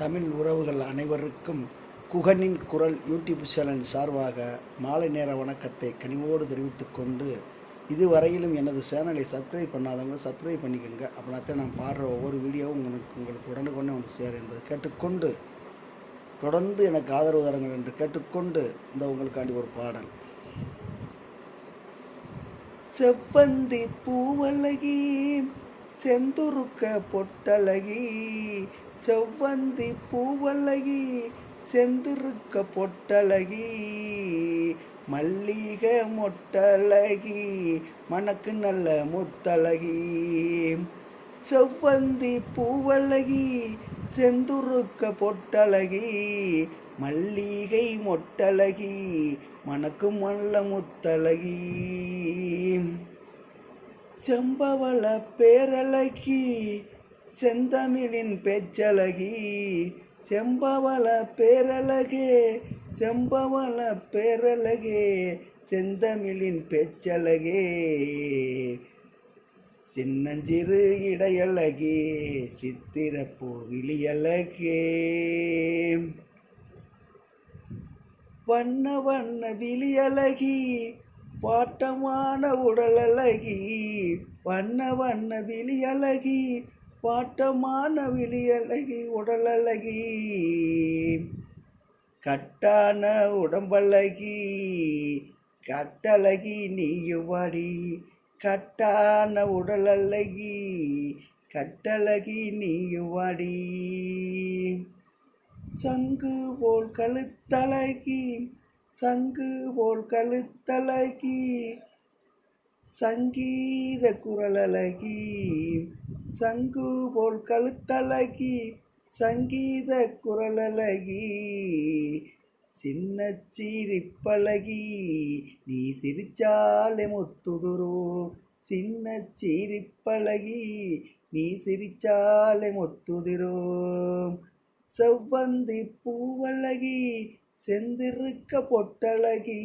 தமிழ் உறவுகள் அனைவருக்கும் குகனின் குரல் யூடியூப் சேனல் சார்பாக மாலை நேர வணக்கத்தை கனிவோடு தெரிவித்துக் கொண்டு இதுவரையிலும் எனது சேனலை சப்ஸ்கிரைப் பண்ணாதவங்க சப்ஸ்கிரைப் பண்ணிக்கோங்க. அப்படின்னா நான் பாடுற ஒவ்வொரு வீடியோவும் உங்களுக்கு உங்களுக்கு உடனுக்குடனே வந்து சேர் என்பதை கேட்டுக்கொண்டு தொடர்ந்து எனக்கு ஆதரவு தரங்கள் என்று கேட்டுக்கொண்டு இந்த உங்களுக்காண்டி ஒரு பாடல். செவ்வந்தி பூவழகி செந்துருக்க பொட்டழகி செவ்வந்தி பூவழகி செந்திருக்க பொட்டழகி மல்லிகை மொட்டழகி மணக்கு நல்ல முத்தழகி. செவ்வந்தி பூவழகி செந்துருக்க பொட்டழகி மல்லிகை மொட்டழகி மணக்கும் நல்ல முத்தழகி. செம்பவள பேரழகி செந்தமிழின் பேச்சழகி செம்பவள பேரழகே செம்பவள பேரழகே செந்தமிழின் பேச்சழகே. சின்னஞ்சிறு இடையழகே சித்திரப்பூ விழியழகே வண்ண வண்ண விழியழகி பாட்டமான உடலழகி வண்ண வண்ண விழியழகி வாட்டமான விழியழகி உடலழகி கட்டான உடம்பழகி கட்டழகி நீயுவாடி கட்டான உடலழகி கட்டழகி நீயுவாடி. சங்கு போல் கழுத்தழகி சங்கு போல் கழுத்தழகி சங்கீத குரலழகி சங்கு போல் கழுத்தழகி சங்கீத குரலழகி. சின்ன சிரிப்பழகி நீ சிரிச்சாலே முத்துதுரோ. சின்ன சிரிப்பழகி நீ சிரிச்சாலே முத்துதிரோ. செவ்வந்தி பூவழகி செந்திருக்க பொட்டழகி.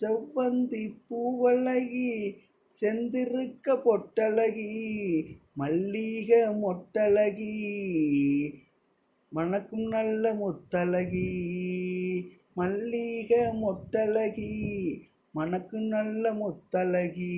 செவ்வந்தி பூவழகி செந்திருக்க பொட்டழகி மல்லிக மொட்டழகி மணக்கும் நல்ல முத்தழகி மல்லிக மொட்டழகி மணக்கும் நல்ல முத்தழகி.